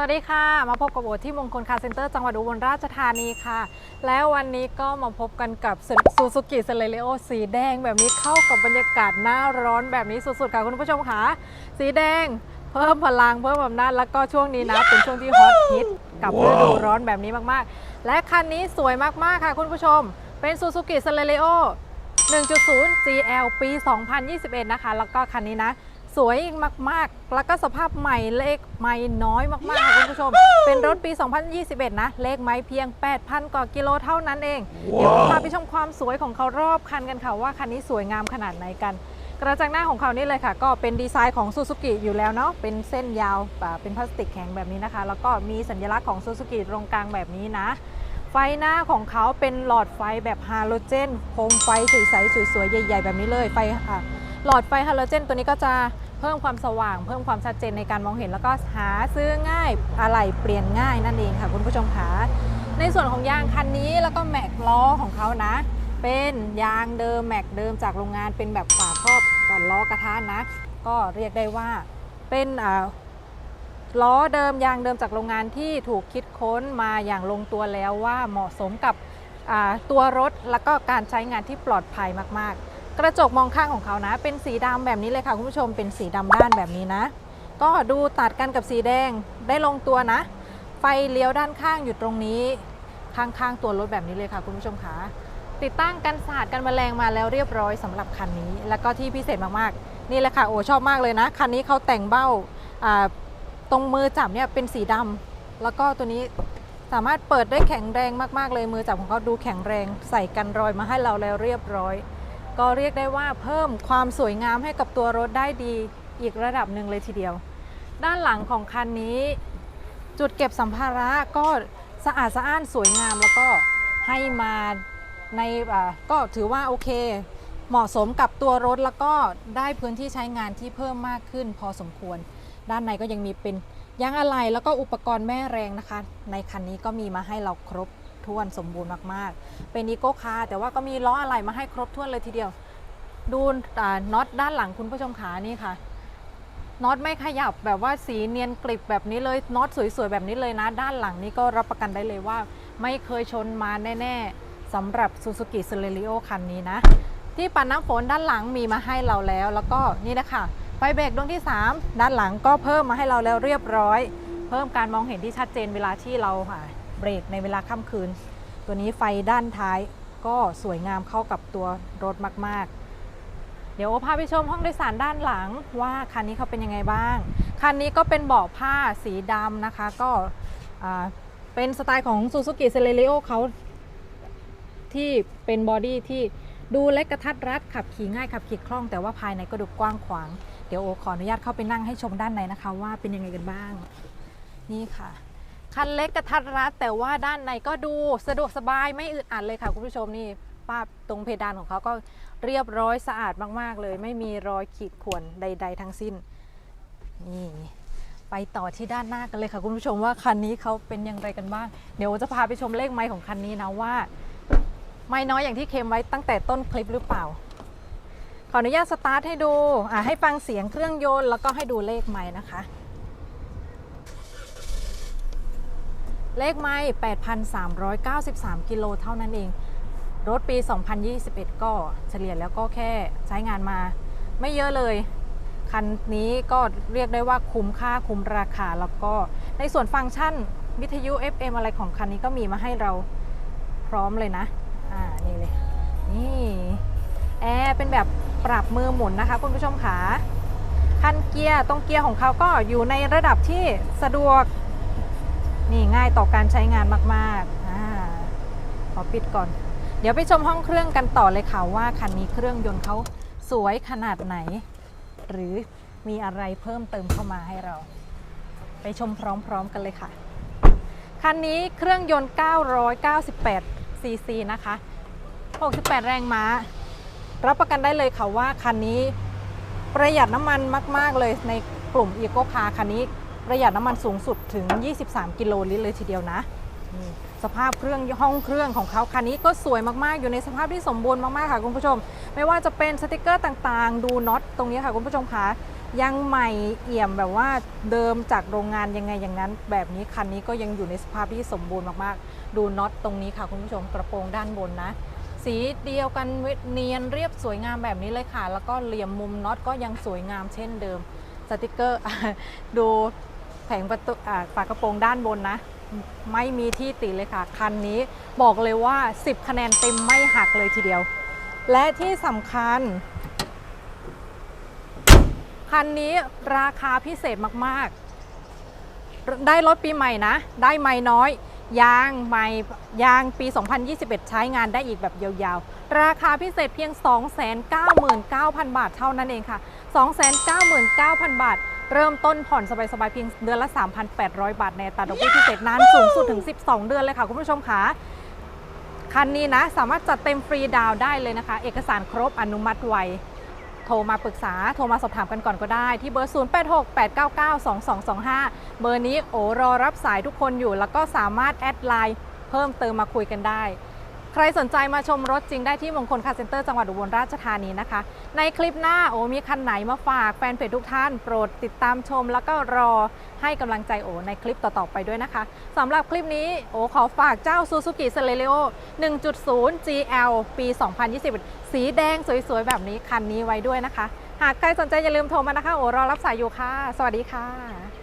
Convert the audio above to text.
วัสดีค่ะ มาพบกับโอที่มงคลคาร์เซ็นเตอร์จังหวัดอุบลราชธานีค่ะ แล้ววันนี้ก็มาพบกันกับซูซูกิเซเลเ o สีแดงแบบนี้เข้ากับบรรยากาศหน้าร้อนแบบนี้สุดๆค่ะคุณผู้ชมค่ะสีแดงเพิ่มพลังเพิ่มอำนาจแล้วก็ช่วงนี้นะเป็นช่วงที่ฮอตฮิตกับฤดูร้อนแบบนี้มากๆ และคันนี้สวยมากๆค่ะคุณผู้ชม เป็นซูซูกิเซเลเ o 1.0 GL ปี 2021 นะคะ แล้วก็คันนี้นะ สวยมากๆ แล้วก็สภาพใหม่เลขไม่น้อยมากๆค่ะคุณผู้ชม เป็นรถปี 2021 นะ เลขไม้เพียง 8,000 กว่ากิโลเท่านั้นเอง เดี๋ยวพาไปชมความสวยของเขารอบคันกันค่ะว่าคันนี้สวยงามขนาดไหนกัน กระจังหน้าของเขานี่เลยค่ะ ก็เป็นดีไซน์ของซูซูกิอยู่แล้วเนาะ เป็นเส้นยาวอ่าเป็นพลาสติกแข็งแบบนี้นะคะ แล้วก็มีสัญลักษณ์ของซูซูกิตรงกลางแบบนี้นะไฟหน้าของเขาเป็นหลอดไฟแบบฮาโลเจน โคมไฟสวยๆสวยๆ ใหญ่ ๆ แบบนี้เลย ไฟอะ หลอดไฟฮาโลเจน ตัวนี้ก็จะเพิ่มความสว่าง เพิ่มความชัดเจนในการมองเห็น แล้วก็หาซื้อง่ายอะไรเปลี่ยนง่ายนั่นเองค่ะคุณผู้ชมคะในส่วนของยางคันนี้แล้วก็แม็กล้อของเขานะ เป็นยางเดิมแม็กเดิมจากโรงงานเป็นแบบฝาครอบกับล้อกระทะนะ ก็เรียกได้ว่าเป็นอ่าล้อเดิมยางเดิมจากโรงงานที่ถูกคิดค้นมาอย่างลงตัวแล้วว่าเหมาะสมกับอ่าตัวรถแล้วก็การใช้งานที่ปลอดภัยมาก ๆ กระจกมองข้างของเขานะ เป็นสีดำแบบนี้เลยค่ะคุณผู้ชมเป็นสีดำด้านแบบนี้นะ ก็ดูตัดกันกับสีแดงได้ลงตัวนะ ไฟเลี้ยวด้านข้างอยู่ตรงนี้ข้างๆตัวรถแบบนี้เลยค่ะคุณผู้ชมคะติดตั้งกันสาดกันแมลงมาแล้วเรียบร้อยสำหรับคันนี้ แล้วก็ที่พิเศษมากๆ นี่แหละค่ะโอ้ชอบมากเลยนะ คันนี้เขาแต่งเบ้าอ่าตรงมือจับเนี่ยเป็นสีดำแล้วก็ตัวนี้สามารถเปิดได้แข็งแรงมากๆเลยมือจับของเขาดูแข็งแรง ใส่กันรอยมาให้เราแล้วเรียบร้อย ก็เรียกได้ว่าเพิ่มความสวยงามให้กับตัวรถได้ดีอีกระดับหนึ่งเลยทีเดียว ด้านหลังของคันนี้ จุดเก็บสัมภาระก็สะอาดสะอ้านสวยงามแล้วก็ให้มาในก็ถือว่าโอเค เหมาะสมกับตัวรถแล้วก็ได้พื้นที่ใช้งานที่เพิ่มมากขึ้นพอสมควร ด้านในก็ยังมีเป็นยางอะไหล่แล้วก็อุปกรณ์แม่แรงนะคะ ในคันนี้ก็มีมาให้เราครบ ถ้วนสมบูรณ์มากๆ เป็นอีโก้คาร์แต่ว่าก็มีล้ออะไหล่มาให้ครบถ้วนเลยทีเดียว ดูน็อตด้านหลังคุณผู้ชมขานี่ค่ะน็อตไม่ขยับแบบว่าสีเนียนกริบแบบนี้เลยน็อตสวยๆแบบนี้เลยนะ ด้านหลังนี้ก็รับประกันได้เลยว่า ไม่เคยชนมาแน่ๆสำหรับ Suzuki c e l e r i o คันนี้นะ ที่ปัดน้ำฝนด้านหลังมีมาให้เราแล้ว แล้วก็นี่นะคะไฟเบรกดวงที่ 3 ด้านหลังก็เพิ่มมาให้เราแล้วเรียบร้อย เพิ่มการมองเห็นที่ชัดเจนเวลาที่เราค่ะ เบรกในเวลาค่ำคืน ตัวนี้ไฟด้านท้ายก็สวยงามเข้ากับตัวรถมาก ๆ เดี๋ยวพาไปชมห้องโดยสารด้านหลังว่าคันนี้เขาเป็นยังไงบ้าง คันนี้ก็เป็นเบาะผ้าสีดำนะคะ ก็เป็นสไตล์ของ Suzuki c e l e r i o เขาที่เป็นบอดี้ที่ดูเล็กกระทัดรัดขับขี่ง่ายขับขี่คล่องแต่ว่าภายในก็ดูกว้างขวาง เดี๋ยวโอขออนุญาตเข้าไปนั่งให้ชมด้านในนะคะ ว่าเป็นยังไงกันบ้าง นี่ค่ะ คันเล็กกระทัดรัดแต่ว่าด้านในก็ดูสะดวกสบายไม่อึดอัดเลยค่ะคุณผู้ชมนี่ป้าตรงเพดานของเขาก็เรียบร้อยสะอาดมาก ๆ เลย ไม่มีรอยขีดข่วนใด ๆ ทั้งสิ้นนี่ไปต่อที่ด้านหน้ากันเลยค่ะ คุณผู้ชมว่าคันนี้เขาเป็นอย่างไรกันบ้าง เดี๋ยวจะพาไปชมเลขไม้ของคันนี้นะว่า ไม่น้อยอย่างที่เคมไว้ตั้งแต่ต้นคลิปหรือเปล่า ขออนุญาตสตาร์ทให้ดูอะให้ฟังเสียงเครื่องยนต์แล้วก็ให้ดูเลขไม้นะคะ เลขไม้8,393 กิโลเท่านั้นเอง รถปี 2021 ก็เฉลี่ยแล้วก็แค่ใช้งานมาไม่เยอะเลย คันนี้ก็เรียกได้ว่าคุ้มค่าคุ้มราคา แล้วก็ในส่วนฟังก์ชันวิทยุ FM อะไรของคันนี้ก็มีมาให้เราพร้อมเลยนะ อ่า นี่เลย นี่แอร์เป็นแบบปรับมือหมุนนะคะคุณผู้ชมขาคันเกียร์ตรงเกียร์ของเขาก็อยู่ในระดับที่สะดวก นี่ง่ายต่อการใช้งานมากๆอ่าขอปิดก่อน เดี๋ยวไปชมห้องเครื่องกันต่อเลยค่ะว่าคันนี้เครื่องยนต์เขาสวยขนาดไหน หรือมีอะไรเพิ่มเติมเข้ามาให้เรา ไปชมพร้อมๆกันเลยค่ะ คันนี้เครื่องยนต์ 998 ซีซีนะคะ 68 แรงม้า รับประกันได้เลยค่ะว่าคันนี้ประหยัดน้ำมันมาก ๆ เลยในกลุ่ม e c o Car คันนี้ ประหยัดน้ำมันสูงสุดถึง 23 กิโลลิตรเลยทีเดียวนะ สภาพเครื่องห้องเครื่องของเขาคันนี้ก็สวยมากๆ อยู่ในสภาพที่สมบูรณ์มากๆค่ะคุณผู้ชม ไม่ว่าจะเป็นสติกเกอร์ต่างๆ ดูน็อตตรงนี้ค่ะคุณผู้ชมคะยังใหม่เอี่ยมแบบว่าเดิมจากโรงงานยังไงอย่างนั้น แบบนี้คันนี้ก็ยังอยู่ในสภาพที่สมบูรณ์มากๆ ดูน็อตตรงนี้ค่ะคุณผู้ชมกระโปรงด้านบนนะ สีเดียวกันเนียนเรียบสวยงามแบบนี้เลยค่ะ แล้วก็เหลี่ยมมุมน็อตก็ยังสวยงามเช่นเดิมสติกเกอร์ดู ผงประตูฝากระโปรงด้านบนนะ ไม่มีที่ติเลยค่ะ คันนี้บอกเลยว่า 10 คะแนนเต็มไม่หักเลยทีเดียว และที่สำคัญ คันนี้ราคาพิเศษมากๆ ได้รถปีใหม่นะ ได้ไม่น้อยยางใหม่ยางปี 2021 ใช้งานได้อีกแบบยาวๆ ราคาพิเศษเพียง 299,000 บาทเท่านั้นเองค่ะ 299,000 บาท เริ่มต้นผ่อนสบายๆเพียงเดือนละ 3,800 บาทในอัตราดอกเบี้ยพิเศษนานสูงสุดถึง 12 เดือนเลยค่ะคุณผู้ชมค่ะคันนี้นะ สามารถจัดเต็มฟรีดาวได้เลยนะคะ เอกสารครบอนุมัติไวโทรมาปรึกษาโทรมาสอบถามกันก่อนก็ได้ ที่เบอร์ 0868992225 เบอร์นี้โอรอรับสายทุกคนอยู่ แล้วก็สามารถแอดไลน์เพิ่มเติมมาคุยกันได้ ใครสนใจมาชมรถจริงได้ที่มงคลคาร์เซ็นเตอร์จังหวัดอุบลราชธานีนะคะ ในคลิปหน้าโอมีคันไหนมาฝากแฟนเพจทุกท่านโปรดติดตามชม แล้วก็รอให้กำลังใจโอในคลิปต่อๆไปด้วยนะคะสำหรับคลิปนี้โอขอฝากเจ้า Suzuki c e l e r i o 1.0 GL ปี 2020สีแดงสวยๆ แบบนี้คันนี้ไว้ด้วยนะคะ หากใครสนใจอย่าลืมโทรมานะคะ โอรอรับสายอยู่ค่ะ สวัสดีค่ะ